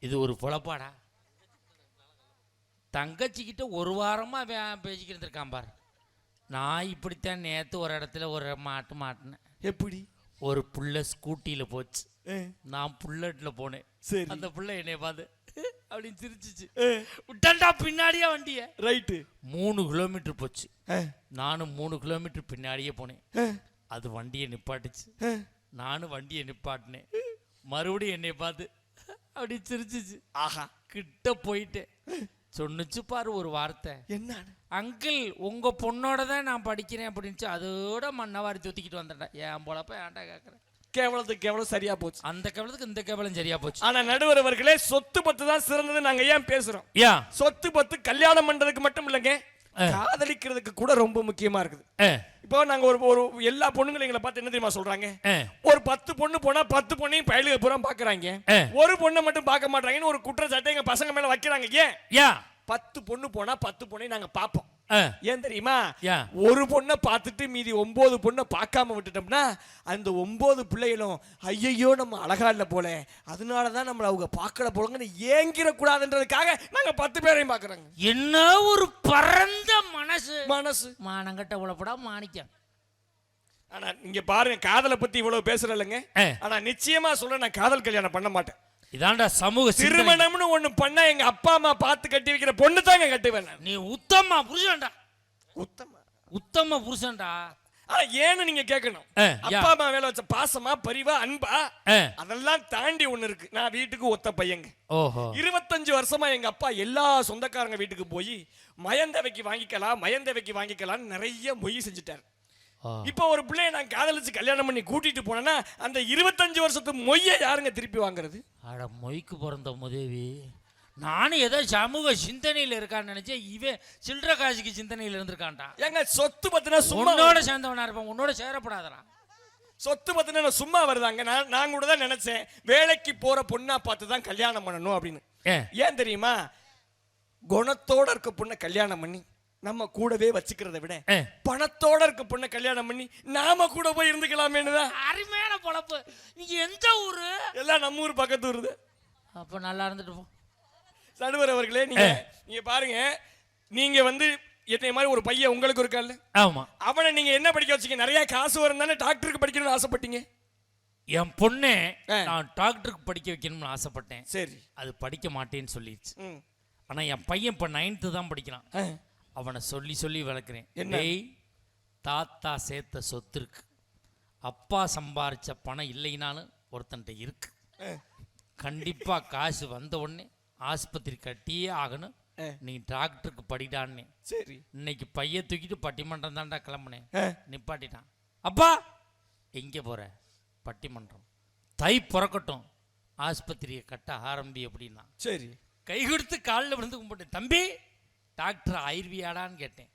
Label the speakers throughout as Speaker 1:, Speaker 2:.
Speaker 1: இது ஒரு பொழப்பாடா தங்கச்சிக்கிட்ட ஒரு வாரமாக அவன் பேசிக்கிட்டு இருக்கான் பாரு. நான் இப்படித்தான் நேற்று ஒரு இடத்துல ஒரு மாட்டு மாட்டினேன்.
Speaker 2: எப்படி?
Speaker 1: ஒரு புள்ள ஸ்கூட்டியில் போச்சு. நான் புல்லட்டில் போனேன்.
Speaker 2: சரி.
Speaker 1: அந்த புள்ள என்னை பார்த்து அப்படின்னு சிரிச்சிச்சு.
Speaker 2: ஆ,
Speaker 1: விட்டான்டா பின்னாடியே வண்டியை.
Speaker 2: ரைட்டு.
Speaker 1: மூணு கிலோமீட்டர் போச்சு. நானும் மூணு கிலோமீட்டர் பின்னாடியே போனேன். அது வண்டியை நிப்பாட்டுச்சு. நானும் வண்டியை நிப்பாட்டினேன். மறுபடியும் என்னை பார்த்து அப்படி சிரிச்சிச்சு.
Speaker 2: ஆஹா.
Speaker 1: கிட்ட போயிட்டேன் சொன்னுச்சு பாரு ஒரு வார்த்தை.
Speaker 2: என்ன
Speaker 1: அங்கிள் உங்க பொண்ணோட தான் நான் படிக்கிறேன் அப்படின்ச்சு அதோட மண்ணவாரி தூத்திக்கிட்டு வந்துட்டேன். என் போலப்ப ஏன்டா கேட்குறேன்
Speaker 2: கேவலத்துக்கு கேவலம் சரியா போச்சு.
Speaker 1: அந்த கேவலத்துக்கு இந்த கேவலம் சரியா போச்சு.
Speaker 2: ஆனா நடுவர் அவர்களே சொத்து பத்து தான் சிறந்தது நாங்க ஏன் பேசுறோம்?
Speaker 1: யா.
Speaker 2: சொத்து பத்து கல்யாணம் பண்றதுக்கு மட்டும் இல்லைங்க. காதலிக்கிறதுக்கு கூட ரொம்ப முக்கியமா இருக்குது. இப்போ நாங்க ஒரு ஒரு எல்லா பொண்ணுங்களும் எங்களை பார்த்து என்ன தெரியுமா சொல்றாங்க? ஒரு பத்து பொண்ணு போனா பத்து பொண்ணையும் பயலுக பூரா பாக்குறாங்க. ஒரு பொண்ணை மட்டும் பார்க்க மாட்டாங்கன்னு ஒரு குற்றச்சாட்டை எங்க பசங்க மேல வைக்கிறாங்க. ஏன்? பத்து பொண்ணு போனா பத்து பொண்ணையும் நாங்க பார்ப்போம். ஏன் தெரியுமா? ஒரு பொண்ணை பார்த்துட்டு மீதி ஒன்பது பொண்ணை பார்க்காம விட்டுட்டோம்னா அந்த ஒன்பது பிள்ளைகளும் ஐயையோ நம்ம அழகா இல்ல போல. அதனால தான் நம்மளை அவங்க பார்க்கல போலங்கன்னு ஏங்கிற கூடாதுன்றதுக்காக நாங்க பத்து பேரையும் பார்க்கறோங்க.
Speaker 1: என்ன ஒரு பரந்த மனசு.
Speaker 2: மனசு.
Speaker 1: மானங்கட்ட உழப்படா மாணிக்கம்.
Speaker 2: ஆனா நீங்க பாருங்க காதலை பத்தி இவ்வளவு இல்லைங்க. ஆனா நிச்சயமா சொல்ல நான் காதல் கல்யாணம் பண்ண மாட்டேன்.
Speaker 1: இதான்டா சமூக.
Speaker 2: திருமணம்னு ஒண்ணு பண்ணா எங்க அப்பா அம்மா பார்த்து கட்டி வைக்கிற பொண்ணு தாங்க கட்டுவேன்
Speaker 1: நீ உத்தம புருஷன்டா.
Speaker 2: உத்தம?
Speaker 1: உத்தம புருஷன்டா.
Speaker 2: ஏன்னு நீங்க கேட்கணும். அப்பா அம்மா மேல வச்ச பாசமா பரிவா அன்பா அதெல்லாம் தாண்டி ஒண்ணு இருக்கு. நான் வீட்டுக்கு ஒத்த பையங்க. இருபத்தஞ்சு வருஷமா எங்க அப்பா எல்லா சொந்தக்காரங்க வீட்டுக்கு போய் மயந்தவைக்கு வாங்கிக்கலாம் மயந்தவைக்கு வாங்கிக்கலாம்னு நிறைய மொய் செஞ்சுட்டாரு. இப்போ ஒரு பிள்ளைய நான் காதலிச்சு கல்யாணம் பண்ணி கூட்டிட்டு போனேன்னா அந்த இருபத்தஞ்சு வருஷத்து மொய்யை யாருங்க திருப்பி வாங்குறது?
Speaker 1: அட மொய்க்கு பிறந்த முதேவி. நானும் ஏதோ சமூக சிந்தனையில் இருக்கான்னு நினைச்சேன் இவன் சில்லற காசுக்கு சிந்தனையில் இருந்திருக்கான்டா.
Speaker 2: ஏங்க சொத்து பத்தினா
Speaker 1: உன்னோட சேர்ந்தவனா இருப்பான் உன்னோட சேரப்படாதடா.
Speaker 2: சொத்து பத்தினா சும்மா வருதாங்க? நான் நான் கூட தான் நினைச்சேன் வேலைக்கு போற பொண்ணா பார்த்து தான் கல்யாணம் பண்ணணும் அப்படின்னு. ஏன் தெரியுமா? குணத்தோட இருக்க பொண்ணை கல்யாணம் பண்ணி நம்ம கூடவே வச்சுக்கிறத விட. பணத்தோட இருக்க பொண்ணை கல்யாணம் பண்ணி நாம கூட போய் இருந்துக்கலாமேன்னு தான்.
Speaker 1: அருமையான பொழப்பு. நீங்க எந்த ஊரு?
Speaker 2: எல்லாம் நம்ம ஊர் பக்கத்து ஊருது.
Speaker 1: அப்ப நல்லா இருந்துட்டு போ.
Speaker 2: நடுவர் அவர்களே நீங்க நீங்க பாருங்க. நீங்க வந்து என்னை மாதிரி ஒரு பையன் உங்களுக்கு இருக்கால்ல
Speaker 1: ஆமா.
Speaker 2: அவனை நீங்க என்ன படிக்க வச்சீங்க? நிறைய காசு வரும் தானே டாக்டருக்கு படிக்கணும்னு ஆசைப்பட்டீங்க?
Speaker 1: என் பொண்ணே. நான் டாக்டருக்கு படிக்க வைக்கணும்னு ஆசைப்பட்டேன்.
Speaker 2: சரி.
Speaker 1: அது படிக்க மாட்டேன்னு சொல்லிடுச்சு.
Speaker 2: ம்.
Speaker 1: ஆனா என் பையன் இப்ப நைன்த்து தான் படிக்கிறான். அவனை சொல்லி சொல்லி வளர்க்குறேன்? டேய் தாத்தா சேர்த்த சொத்து இருக்கு. அப்பா சம்பாரிச்ச பணம் இல்லைனாலும் ஒருத்தன்ட்ட இருக்கு.
Speaker 2: ஆ.
Speaker 1: கண்டிப்பா காசு வந்த உடனே ஆஸ்பத்திரி கட்டியே ஆகணும். நீ டாக்டருக்கு படிடான்னு.
Speaker 2: சரி.
Speaker 1: இன்னைக்கு பைய தூக்கிட்டு பட்டிமன்றம் தான்டா கிளம்புனேன். நிப்பாட்டிட்டான். அப்பா எங்கே போற? பட்டிமன்றம். தை பிறக்கட்டும். ஆஸ்பத்திரியை கட்ட ஆரம்பி அப்படின்னா.
Speaker 2: சரி.
Speaker 1: கை கொடுத்து காலில் விழுந்து கும்பிட்டேன். தம்பி டாக்டர் ஆயிருவியாடான்னு கேட்டேன்.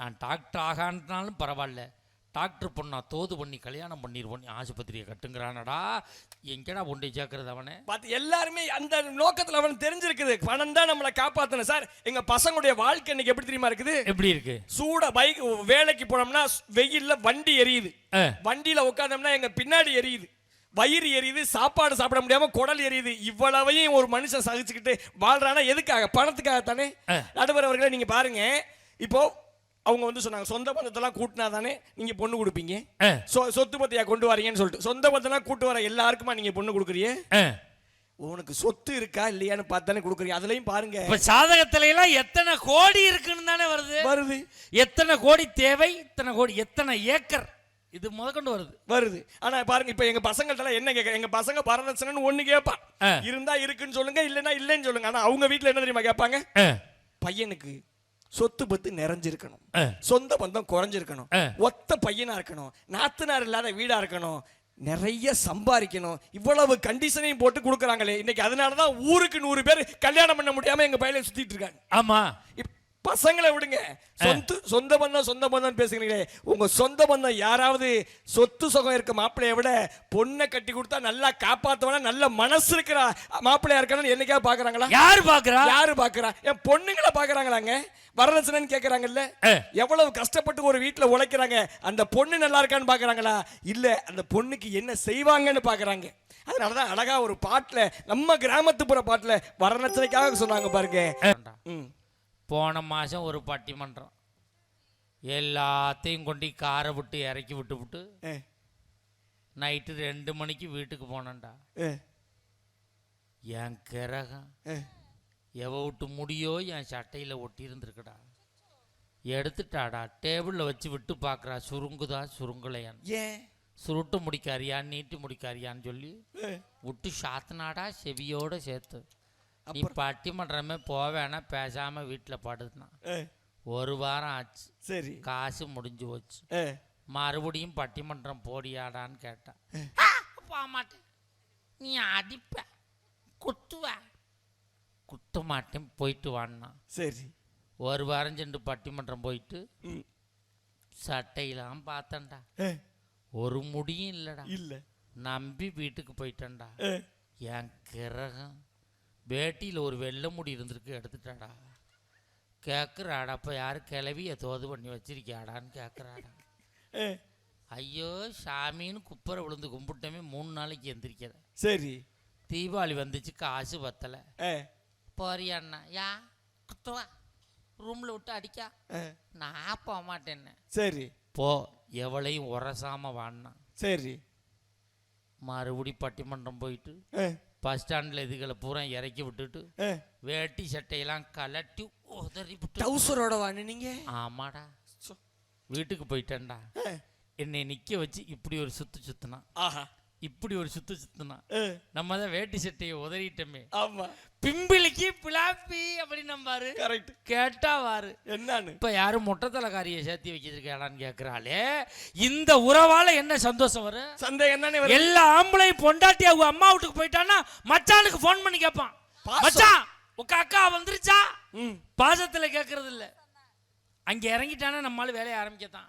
Speaker 1: நான் டாக்டர் ஆகான்னாலும் பரவாயில்ல. டாக்டர் பொண்ணா தோது பண்ணி கல்யாணம் பண்ணிடுவோம் ஆஸ்பத்திரியை கட்டுங்கிறானடா. எங்கடா கொண்டு சேர்க்கறது அவனை?
Speaker 2: பார்த்து எல்லாருமே அந்த நோக்கத்துல அவனுக்கு தெரிஞ்சிருக்குது. பணம் தான் நம்மளை காப்பாத்தணும். சார் எங்க பசங்களுடைய வாழ்க்கை இன்னைக்கு எப்படி தெரியுமா இருக்குது?
Speaker 1: எப்படி இருக்கு?
Speaker 2: சூட பைக் வேலைக்கு போனோம்னா வெயில்ல வண்டி எரியுது. வண்டியில உட்காந்தோம்னா எங்க பின்னாடி எரியுது. வயிறு எரியுது சாப்பாடு சாப்பிட முடியாம குடல் எரியுது. இவ்வளவையும் ஒரு மனுஷன் சகிச்சுக்கிட்டு வாழ்றானா? எதுக்காக? பணத்துக்காக தானே. நடுவர் அவர்களே நீங்க பாருங்க. இப்போ அவங்க வந்து சொன்னாங்க சொந்த பந்தத்தெல்லாம் கூட்டினா தானே நீங்க பொண்ணு கொடுப்பீங்க? சொத்து பத்தியா கொண்டு வரீங்கன்னு சொல்லிட்டு. சொந்த பந்தெல்லாம் கூட்டு வர எல்லாருக்குமா நீங்க பொண்ணு கொடுக்குறீங்க. உனக்கு சொத்து இருக்கா இல்லையான்னு பார்த்து தானே கொடுக்குறீங்க. அதுலயும் பாருங்க.
Speaker 1: இப்ப சாதகத்துல எல்லாம் எத்தனை கோடி இருக்குன்னு தானே வருது?
Speaker 2: வருது.
Speaker 1: எத்தனை கோடி தேவை இத்தனை கோடி எத்தனை ஏக்கர்? இது முதற்கொண்டு வருது.
Speaker 2: வருது. ஆனா பாருங்க இப்ப எங்க பசங்கள்ட்ட என்ன கேட்க எங்க பசங்க பரதட்சணைன்னு ஒண்ணு கேட்பான். இருந்தா இருக்குன்னு சொல்லுங்க இல்லைன்னா இல்லைன்னு சொல்லுங்க. ஆனா அவங்க வீட்ல என்ன தெரியுமா கேட்பாங்க? பையனுக்கு சொத்து பத்து நிறைஞ்சிருக்கணும். சொந்த பந்தம் குறைஞ்சிருக்கணும். ஒத்த பையனா இருக்கணும். நாத்தனார் இல்லாத வீடா இருக்கணும். நிறைய சம்பாதிக்கணும். இவ்வளவு கண்டிஷனையும் போட்டு கொடுக்குறாங்களே. இன்னைக்கு அதனாலதான் ஊருக்கு நூறு பேர் கல்யாணம் பண்ண முடியாம எங்க பையில சுத்திட்டு இருக்காங்க.
Speaker 1: ஆமா.
Speaker 2: பசங்களை விடுங்க. சொத்து சொந்த பந்தம் சொந்த பந்தம் பேசுகிறீங்களே உங்க சொந்த பந்தம் யாராவது சொத்து சுகம் இருக்க மாப்பிள்ளைய விட பொண்ணை கட்டி கொடுத்தா நல்லா காப்பாத்தவனா? நல்ல மனசு இருக்கிற மாப்பிள்ளையா இருக்கான்னு என்னைக்காவது பாக்குறாங்களா?
Speaker 1: யார் பாக்குறா?
Speaker 2: யாரு பாக்குறா? என் பொண்ணுங்களை பாக்குறாங்களாங்க. வரதட்சணைன்னு கேக்குறாங்கல்ல.
Speaker 1: ஏ.
Speaker 2: எவ்வளவு கஷ்டப்பட்டு ஒரு வீட்டுல உழைக்கிறாங்க. அந்த பொண்ணு நல்லா இருக்கான்னு பாக்குறாங்களா? இல்ல அந்த பொண்ணுக்கு என்ன செய்வாங்கன்னு பாக்குறாங்க. அதனாலதான் அழகா ஒரு பாட்டுல நம்ம கிராமத்துப்புற பாட்டுல வரதட்சணைக்காக சொன்னாங்க பாருங்க. ம்.
Speaker 1: போன மாசம் ஒரு பட்டிமன்றம். எல்லாத்தையும் கொண்டு காரை விட்டு இறக்கி விட்டு விட்டு நைட்டு ரெண்டு மணிக்கு வீட்டுக்கு போனேன்டா. என் கிரகம். எவ விட்டு முடியோ என் சட்டையில் ஒட்டி இருந்திருக்குடா. எடுத்துட்டாடா. டேபிளில் வச்சு விட்டு பார்க்குறா சுருங்குதா? சுருங்கலையான்.
Speaker 2: ஏன்
Speaker 1: சுருட்டு முடிக்காரியா? நீட்டி முடிக்காரியான்னு சொல்லி விட்டு சாத்தினாடா செவியோட சேர்த்து. நீ பட்டிமன்றமே போவேனா பேசாம வீட்டில் படுதுனா ஒரு வாரம் ஆச்சு.
Speaker 2: சரி.
Speaker 1: காசு முடிஞ்சு போச்சு. மறுபடியும் பட்டிமன்றம் போடியாடான்னு கேட்டான் போக மாட்டேன். நீ அடிப்ப. குத்துவ. குத்த மாட்டேன் போயிட்டு வான்னா.
Speaker 2: சரி.
Speaker 1: ஒரு வாரம் சென்று பட்டிமன்றம் போயிட்டு. சட்டையெல்லாம் பார்த்தேன்டா. ஒரு முடியும் இல்லைடா.
Speaker 2: இல்ல.
Speaker 1: நம்பி வீட்டுக்கு போயிட்டேன்டா. என் கிரகம். வேட்டியில் ஒரு வெள்ளை முடி இருந்திருக்கு எடுத்துட்டாடா. கேட்குறாடா அப்போ யார் கிளவிய தோது பண்ணி வச்சிருக்கியாடான்னு கேட்குறாடா ஐயோ சாமின்னு குப்பரை விழுந்து கும்பிட்டமே மூணு நாளைக்கு எந்திரிக்கிற.
Speaker 2: சரி.
Speaker 1: தீபாவளி வந்துச்சு காசு பத்தலை. போறியாண்ணா யா குத்துவா ரூமில் விட்டு அடிக்கா. நான் போக மாட்டேன்னு
Speaker 2: சரி.
Speaker 1: போ எவளையும் உரசாம வாடினா
Speaker 2: சரி.
Speaker 1: மறுபடி பட்டிமன்றம் போயிட்டு பஸ் ஸ்டாண்டில் இதுகளை பூரா இறக்கி விட்டுட்டு. வேட்டி சட்டையெல்லாம் கலட்டி உதறி விட்டு
Speaker 2: டவுசரோட வாங்க
Speaker 1: ஆமாடா. வீட்டுக்கு போயிட்டேன்டா. என்னை நிற்க வச்சு இப்படி ஒரு சுத்து சுத்தினான்.
Speaker 2: ஆஹா.
Speaker 1: இப்படி ஒரு சுத்து சுத்தினான்
Speaker 2: ஏ,
Speaker 1: நம்ம தான் வேட்டி சட்டையை உதறிட்டோமே.
Speaker 2: ஆமா.
Speaker 1: பிம்பிளிக்கு பிளாப்பி அப்படி நம்பாரு
Speaker 2: கரெக்ட்
Speaker 1: கேட்டா வாரு.
Speaker 2: என்னன்னு?
Speaker 1: இப்ப யாரும் மொட்டை தலைக்காரியை சேர்த்து வச்சிருக்காளான்னு கேக்குறாளே. இந்த உறவால என்ன சந்தோஷம் வரும்
Speaker 2: சந்தேகம் வருது
Speaker 1: எல்லா ஆம்பளையும் பொண்டாட்டி அவங்க அம்மா வீட்டுக்கு போயிட்டான்னா மச்சானுக்கு ஃபோன் பண்ணி கேட்பான். மச்சான் உங்க அக்கா வந்துருச்சா? பாசத்துல கேட்கறது இல்ல அங்க இறங்கிட்டானா நம்மளால வேலையை ஆரம்பிக்கத்தான்.